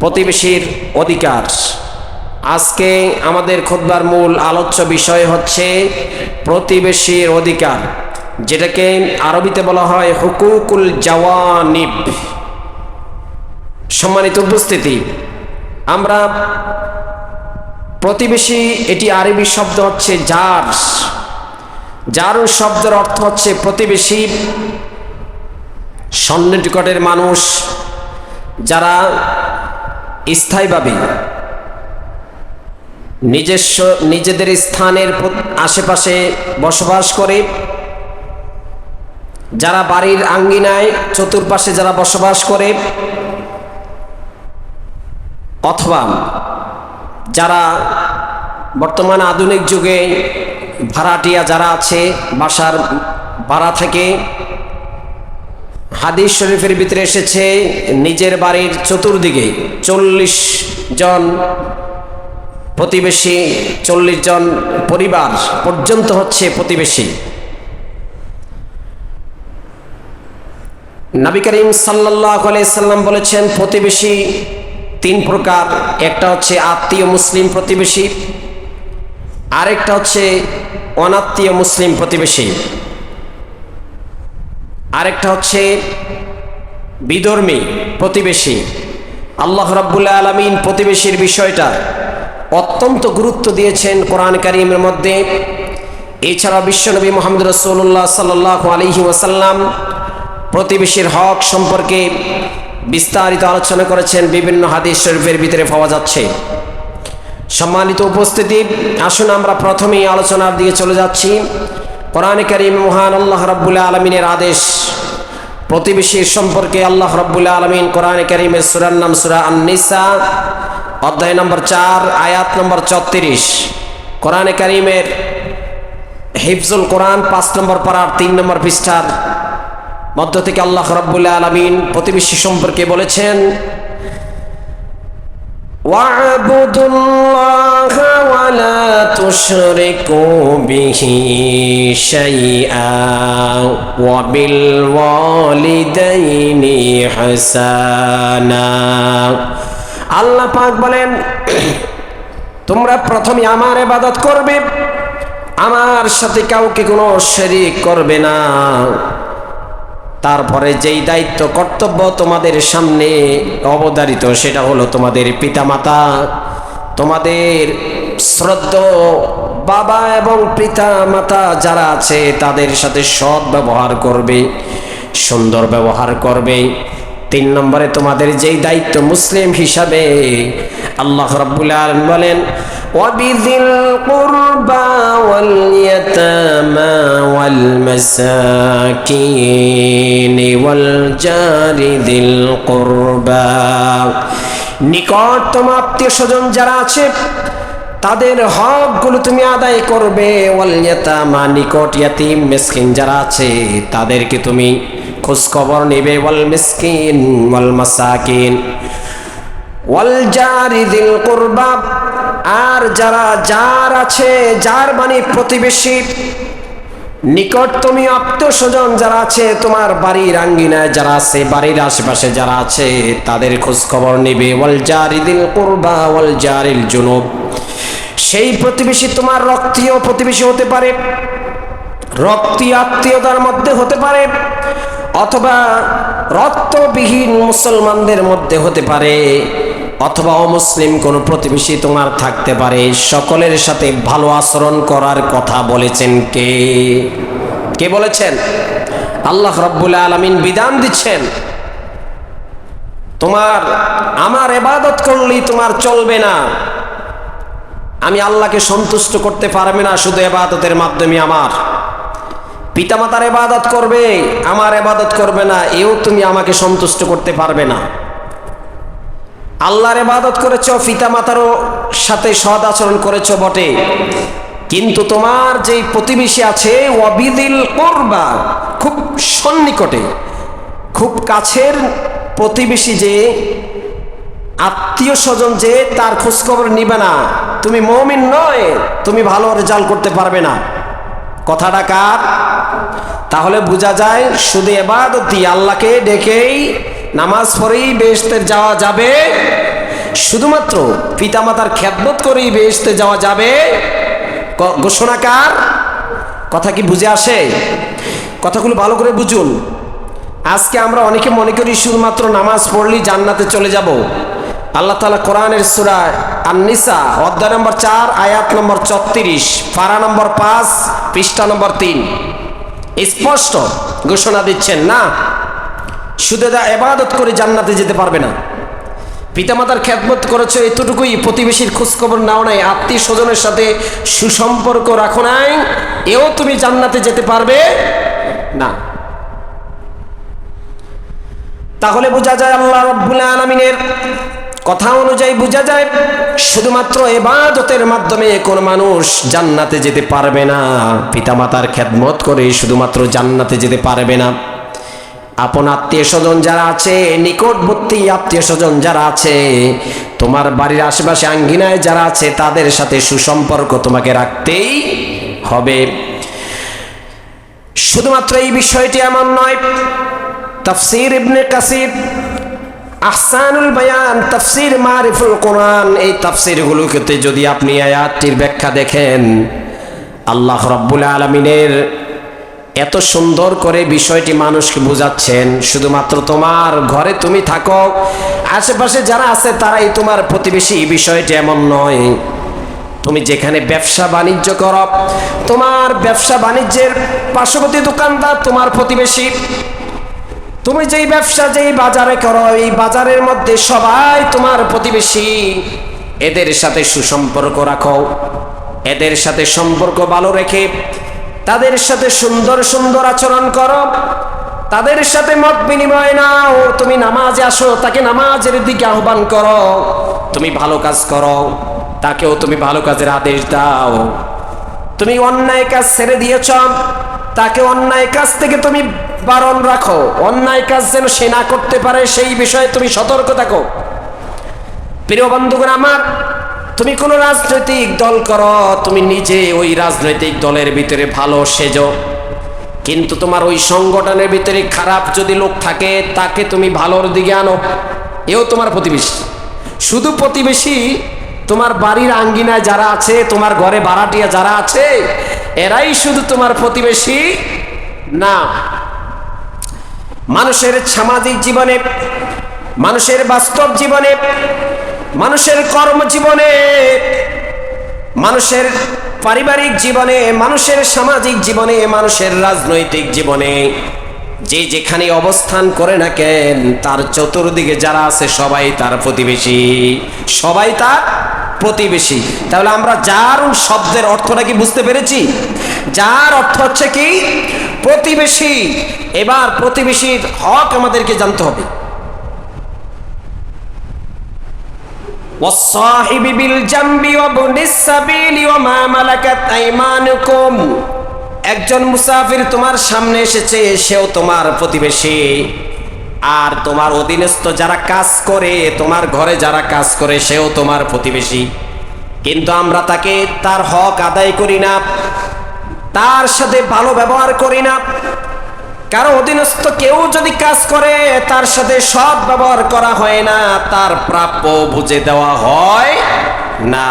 প্রতিবেশীর অধিকার। আজকে আমাদের খোদবার মূল আলোচ্য বিষয় হচ্ছে প্রতিবেশীর অধিকার, যেটাকে আরবিতে বলা হয় হুকুকুল জওয়ানিব। সম্মানিত উপস্থিতি, আমরা প্রতিবেশী, এটি আরবি শব্দ হচ্ছে জার। জারু শব্দের অর্থ হচ্ছে প্রতিবেশী সন্নিকটের মানুষ, যারা স্থায়ীভাবে। নিজস্ব, নিজেদের স্থানের আশেপাশে বসবাস করে। যারা বাড়ির আঙ্গিনায় চতুর্পাশে যারা বসবাস করে, অথবা যারা বর্তমান আধুনিক যুগে ভাড়াটিয়া যারা আছে, বাসার ভাড়া থেকে, হাদিস শরীফের ভিতরে এসেছে, নিজের বাড়ির চতুর্দিকে। চল্লিশ জন প্রতিবেশী, চল্লিশ জন পরিবার পর্যন্ত হচ্ছে প্রতিবেশী। নবী করিম সাল্লাহ সাল্লাম বলেছেন, প্রতিবেশী তিন প্রকার, একটা হচ্ছে আত্মীয় মুসলিম প্রতিবেশী, আরেকটা হচ্ছে অনাত্মীয় মুসলিম প্রতিবেশী, আরেকটা হচ্ছে বিধর্মী প্রতিবেশী। আল্লাহ রাব্বুল্লাহ আলমিন প্রতিবেশীর বিষয়টা অত্যন্ত গুরুত্ব দিয়েছেন কোরআন কারিমের মধ্যে। এছাড়া বিশ্বনবী মোহাম্মদ রসুল্লাহ সাল্লাহ আলহি ওয়াসাল্লাম প্রতিবেশীর হক সম্পর্কে বিস্তারিত আলোচনা করেছেন, বিভিন্ন হাদিস শরীফের ভিতরে পাওয়া যাচ্ছে। সম্মানিত উপস্থিতি, আসুন আমরা প্রথমেই আলোচনার দিকে চলে যাচ্ছি। কোরআনে কারিম মহান আল্লাহ রাব্বুল্লাহ আলমিনের আদেশ। প্রতিবেশীর সম্পর্কে আল্লাহ রব্বুল্লা আলমিন কোরআন করিমের সুরার নাম সুরা আননিসা, অধ্যায় নম্বর চার, আয়াত নম্বর চত্রিশ। কোরআনে করিমের হিফজুল কোরআন পাঁচ নম্বর পাড়ার তিন নম্বর পৃষ্ঠার মধ্য থেকে আল্লাহ রব্বুল্লা আলমিন প্রতিবেশী সম্পর্কে বলেছেন واعبدوا الله ولا تشركوا به شيئا وبالوالدين حسانا আল্লাহ পাক বলেন তোমরা প্রথমে আমার ইবাদত করবে আমার সাথে কাউকে কোনো শরীক করবে না তারপরে যেই দায়িত্ব, কর্তব্য তোমাদের সামনে অবধারিত, সেটা হলো তোমাদের পিতামাতা, তোমাদের শ্রদ্ধ বাবা এবং পিতা মাতা যারা আছে, তাদের সাথে সৎ ব্যবহার করবে, সুন্দর ব্যবহার করবে। তিন নম্বরে তোমাদের যেই দায়িত্ব, মুসলিম হিসাবে, আল্লাহ রাব্বুল বলেন وبذي القربى واليتامى والمساكين والجار ذي القربى নিকটতম আত্মীয় স্বজন যারা আছে তাদের হকগুলো তুমি আদায় করবে ওয়াল ইয়াতামা নিকট ইয়াতিম মিসকিন যারা আছে তাদেরকে তুমি খোঁজ খবর নেবে ওয়াল মিসকিন ওয়াল মাসাকিন ওয়াল জারি দিল কুরবা আর যারা যার আছে, যার মানে প্রতিবেশী নিকট তুমি আত্মীয় স্বজন যারা আছে, তোমার বাড়ির আঙ্গিনায় যারা আছে, বাড়ির আশেপাশে যারা আছে, তাদের খোঁজ খবর নেবে। ওয়াল জারি দিল কুরবা, ওয়াল জারিল সেই প্রতিবেশী তোমার রক্তীয় প্রতিবেশী হতে পারে। রক্তি আত্মীয়তার মধ্যে হতে পারে। অথবা রক্তবিহীন মুসলমানদের মধ্যে হতে পারে। অথবা অমুসলিম কোনো প্রতিবেশী তোমার থাকতে পারে। সকলের সাথে ভালো আচরণ করার কথা বলেছেন কে? কে বলেছেন? আল্লাহ রব্বুল আলমিন বিধান দিচ্ছেন, তোমার, আমার এবাদত করলেই তোমার চলবে না। আমি আল্লাহকে সন্তুষ্ট করতে পারবে না, শুধু এবাদতের মাধ্যমে আমার। পিতামাতার এবাদত করবে, আমার এবাদত করবে না, এও তুমি আমাকে সন্তুষ্ট করতে পারবে না। আল্লাহর এবাদত করেছ, পিতামাতারও সাথে সদ আচরণ করেছ বটে। কিন্তু তোমার যেই প্রতিবেশী আছে, ওয়াবিদিল করবা, খুব সন্নিকটে, খুব কাছের প্রতিবেশী যে আত্মীয় স্বজন যে, তার খোঁজখবর নিবে না। তুমি মমিন নয়, তুমি ভালো রেজাল্ট করতে পারবে না। কথাটা কার? তাহলে বোঝা যায়, শুধু এবাদতি আল্লাহকে ডেকেই নামাজ পড়েই বেহেশতের যাওয়া যাবে। শুধুমাত্র পিতামাতার খ্যাতবোধ করেই বেহেশতে যাওয়া যাবে। ঘোষণাকার, কথা কি বুঝে আসে? কথাগুলো ভালো করে বুঝুন। আজকে আমরা অনেকে মনে করি শুধুমাত্র নামাজ পড়লেই জান্নাতে চলে যাব। আল্লাহ তালা কোরআনের সুরা আননিসা, অধ্যায় নম্বর চার, আয়াত নম্বর চত্রিশ পারা নম্বর পাঁচ, পৃষ্ঠা নম্বর তিন। স্পষ্ট ঘোষণা দিচ্ছেন, না? শুধু দা এবাদত করে জান্নাতে যেতে পারবে না। পিতামাতার খ্যাতমত করেছ এতটুকুই প্রতিবেশীর খোঁজখবর নাও নাই আত্মীয় স্বজনের সাথে সুসম্পর্ক রাখো নাই, এও তুমি জান্নাতে যেতে পারবে না। তাহলে বোঝা যায় আল্লাহ রব্বুল আলমিনের কথা অনুযায়ী বোঝা যায়, শুধুমাত্র এবাদতের মাধ্যমে কোন মানুষ জান্নাতে যেতে পারবে না। পিতামাতার খ্যাতমত করে শুধুমাত্র জান্নাতে যেতে পারবে না। আপন আত্মীয় স্বজন যারা আছে, নিকটবর্তী আত্মীয় স্বজন যারা আছে, তোমার বাড়ির আশেপাশে আঙ্গিনায় যারা আছে, তাদের সাথে সুসম্পর্ক তোমাকে রাখতেই হবে। শুধুমাত্র এই বিষয়টি এমন নয়, তাফসির ইবনে কাসির, আহসানুল বায়ান, তাফসির মারিফুল কোরআন, এই তাফসিরগুলোতে যদি আপনি আয়াতটির ব্যাখ্যা দেখেন, আল্লাহ রব্বুল আলমিনের এত সুন্দর করে বিষয়টি মানুষকে বোঝাচ্ছেন, শুধুমাত্র তোমার ঘরে তুমি থাকো, আশেপাশে যারা আছে তারাই তোমার প্রতিবেশী বিষয়টি এমন নয়। তুমি যেখানে ব্যবসা বাণিজ্য করো, তোমার ব্যবসা বাণিজ্যের পার্শ্ববর্তী দোকানদার তোমার প্রতিবেশী। তুমি যেই ব্যবসা, যেই বাজারে করো, এই বাজারের মধ্যে সবাই তোমার প্রতিবেশী। এদের সাথে সুসম্পর্ক রাখো, এদের সাথে সম্পর্ক ভালো রেখে তাদের সাথে সুন্দর সুন্দর আচরণ করো। তাদের সাথে মত বিনিময় নাও। তুমি নামাজে আসো, তাকে নামাজের দিকে আহ্বান করো। তুমি ভালো কাজ করো, তাকেও তুমি ভালো কাজের আদেশ দাও। তুমি অন্যায় কাজ ছেড়ে দিয়েছ, তাকে অন্যায় কাজ থেকে তুমি বারণ রাখো। অন্যায় কাজ যেন সে না করতে পারে, সেই বিষয়ে তুমি সতর্ক থাকো। প্রিয় বন্ধুগণ, আমার তুমি কোনো রাজনৈতিক দল করো, তুমি নিজে ওই রাজনৈতিক দলের ভিতরে ভালো সেজো। কিন্তু তোমার ওই সংগঠনের ভিতরে খারাপ যদি লোক থাকে, তাকে তুমি ভালোর দিকে আনো। এও তোমার প্রতিবেশী। শুধু প্রতিবেশী, তোমার বাড়ির আঙ্গিনায় যারা আছে, তোমার ঘরে ভাড়াটিয়া যারা আছে, এরাই শুধু তোমার প্রতিবেশী না। মানুষের সামাজিক জীবনে, মানুষের বাস্তব জীবনে মানুষের কর্মজীবনে, মানুষের পারিবারিক জীবনে, মানুষের সামাজিক জীবনে, মানুষের রাজনৈতিক জীবনে, যে যেখানে অবস্থান করে না কেন, তার চতুর্দিকে যারা আছে সবাই তার প্রতিবেশী। সবাই তার প্রতিবেশী। তাহলে আমরা যার শব্দের অর্থটা কি বুঝতে পেরেছি? যার অর্থ হচ্ছে কি? প্রতিবেশী। এবার প্রতিবেশীর হক আমাদেরকে জানতে হবে। والصاحب بالجنب وابن السبيل وما ملكت ايمانكم একজন মুসাফির তোমার সামনে এসেছে সেও তোমার প্রতিবেশী আর তোমার অধীনস্থ যারা কাজ করে তোমার ঘরে যারা কাজ করে সেও তোমার প্রতিবেশী কিন্তু আমরা তাকে তার হক আদায় করি না তার সাথে ভালো ব্যবহার করি না কারও অধীনস্থ কেউ যদি কাজ করে, তার সাথে সৎ ব্যবহার করা হয় না, তার প্রাপ্য বুঝে দেওয়া হয় না।